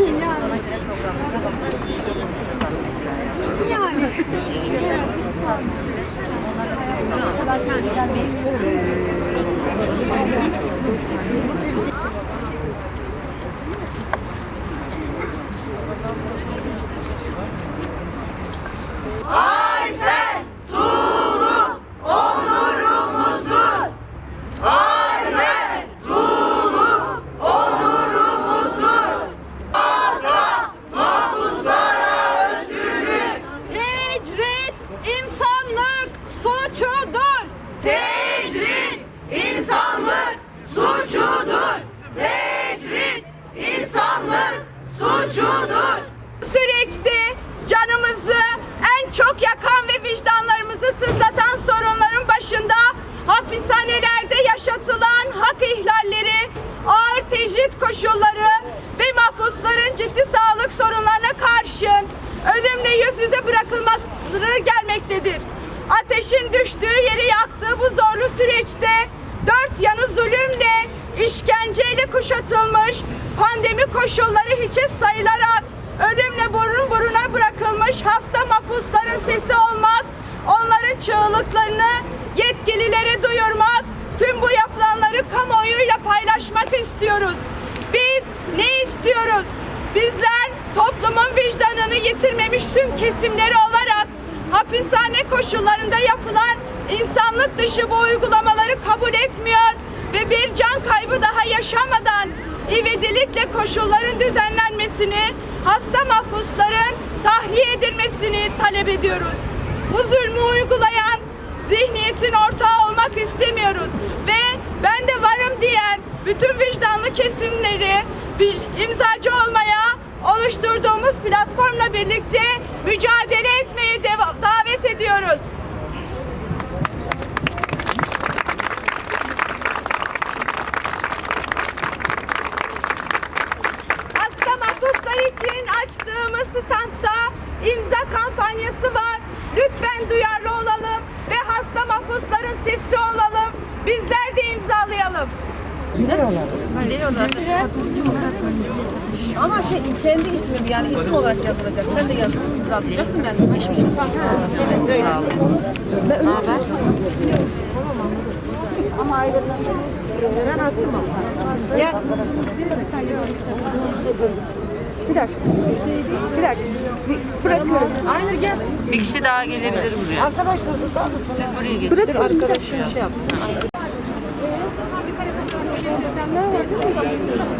Programımıza bakıyoruz. Yani. Onları siz şu an biz Tecrit insanlık suçudur. Tecrit insanlık suçudur. Tecrit insanlık suçudur. Bu süreçte canımızı en çok yakan ve vicdanlarımızı sızlatan sorunların başında hapishanelerde yaşatılan hak ihlalleri, ağır tecrit koşulları gelmektedir. Ateşin düştüğü yeri yaktığı bu zorlu süreçte dört yanı zulümle, işkenceyle kuşatılmış, pandemi koşulları hiçe sayılarak ölümle burun buruna bırakılmış hasta mahpusların sesi olmak, onların çığlıklarını yetkililere duyurmak, tüm bu yapılanları kamuoyuyla paylaşmak istiyoruz. Biz ne istiyoruz? Bizler toplumun vicdanını yitirmemiş tüm kesimleri olarak hapishane koşullarında yapılan insanlık dışı bu uygulamaları kabul etmiyor ve bir can kaybı daha yaşamadan ivedilikle koşulların düzenlenmesini, hasta mahpusların tahliye edilmesini talep ediyoruz. Bu zulmü uygulayan zihniyetin ortağı olmak istemiyoruz ve ben de varım diyen bütün vicdanlı kesimleri imzacı olmaya oluşturduğumuz platformla birlikte mücadele etmeye davet ediyoruz. Hasta mahpuslar için açtığımız standta imza kampanyası var. Lütfen duyarlı olalım ve hasta mahpusların sesi olalım. İmzalayalım. Ama şey kendi ismini yani isim olarak yazılacak. Sen de atacaksın yani. Hiçbir şey fark etmez. Evet öyle. Aynur gel. bir kişi daha gelebilir buraya. Arkadaşlar Siz buraya geçin. Arkadaşım şey yapsın. Hadi.